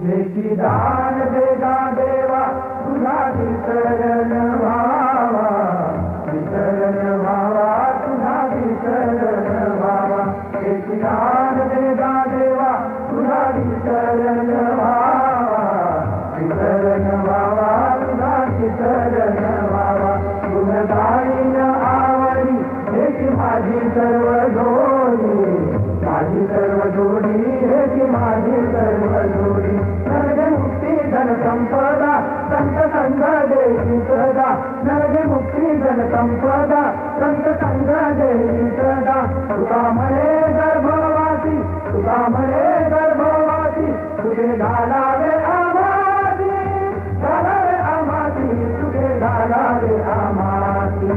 दान देगा देवा तुझा विसरण व्हावा विसरण व्हावा तुझा विसरण व्हावा हेची दान देगा देवा तुझा विसरण व्हावा विसरण व्हावा तुझा विसरण व्हावा गुणगाईन आवडी हेची माझी सर्व माझी सर्व जोडी। ಸಂಪದ ಸಂತ ಸಂಘ ದೇವಿ ಸದಾ ನನಗೆ ಮುಕ್ತಿ ಜನ ಸಂಪದ ಸಂತ ಸಂಘ ದೇವಿ ಸದಾ ಸುಧಾಮಣೆ ಗರ್ಭವಾಸಿ ಸುಧಾಮಣೆ ಗರ್ಭವಾಸಿ ಸುಧೆ ಢಾಲಾವೆ ಅಮಾತಿ ಢಾಲಾವೆ ಅಮಾತಿ ಸುಧೆ ಢಾಲಾವೆ ಅಮಾತಿ